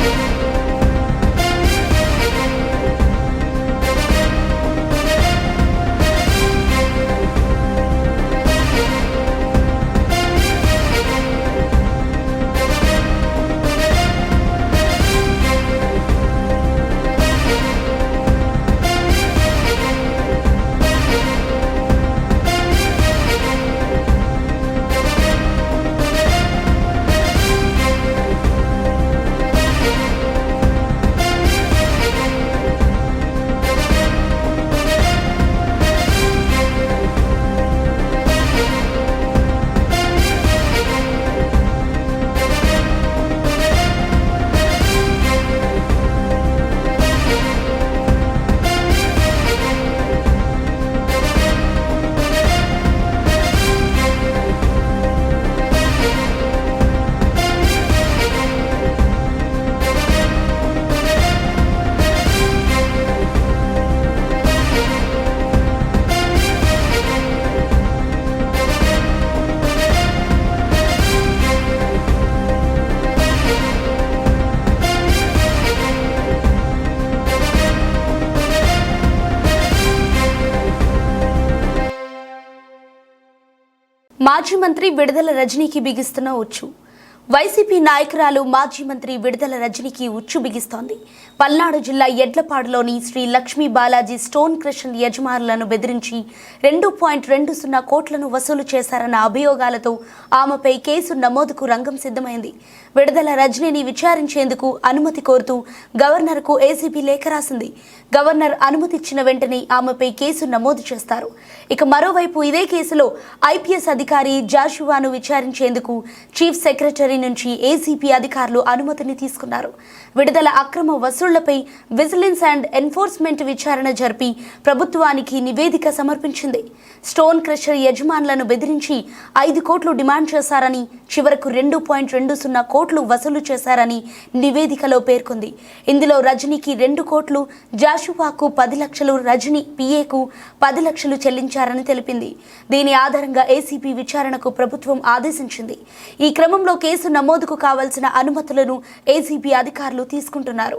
Музика మాజీ మంత్రి విడుదల రజనీకి బిగిస్తున్న ఉచ్చు. వైసీపీ నాయకురాలు మాజీ మంత్రి విడుదల రజనీకి ఉచ్చు బిగిస్తోంది. పల్నాడు జిల్లా ఎడ్లపాడులోని శ్రీ లక్ష్మీ బాలాజీ స్టోన్ క్రషన్ యజమానులను బెదిరించి రెండు పాయింట్ రెండు సున్నా కోట్లను వసూలు చేశారన్న అభియోగాలతో ఆమెపై కేసు నమోదుకు రంగం సిద్ధమైంది. విడుదల రజనిని విచారించేందుకు అనుమతి కోరుతూ గవర్నర్కు ఏసీబీ లేఖ రాసింది. గవర్నర్ అనుమతి ఇచ్చిన వెంటనే ఆమెపై కేసు నమోదు చేస్తారు. ఇక మరోవైపు ఇదే కేసులో ఐపీఎస్ అధికారి జాషువాను విచారించేందుకు చీఫ్ సెక్రటరీ నుంచి ఏసీపీ అధికారులు అనుమతిని తీసుకున్నారు. విడుదల అక్రమ వసూళ్ళపై విజిలెన్స్ అండ్ ఎన్ఫోర్స్మెంట్ విచారణ జరిపి ప్రభుత్వానికి నివేదిక సమర్పించింది. స్టోన్ క్రషర్ యజమానులను బెదిరించి ఐదు కోట్లు డిమాండ్ చేశారని చివరకు రెండు పాయింట్ రెండు సున్నా కోట్లు వసూలు చేశారని నివేదికలో పేర్కొంది. ఇందులో రజనీకి రెండు కోట్లు జాషువాకు పది లక్షలు రజనీ పిఏకు పది లక్షలు చెల్లించారని తెలిపింది. దీని ఆధారంగా ఏసీపీ విచారణకు ప్రభుత్వం ఆదేశించింది. ఈ క్రమంలో కేసు కేసు నమోదుకు కావాల్సిన అనుమతులను ఏసీబీ అధికారులు తీసుకుంటున్నారు.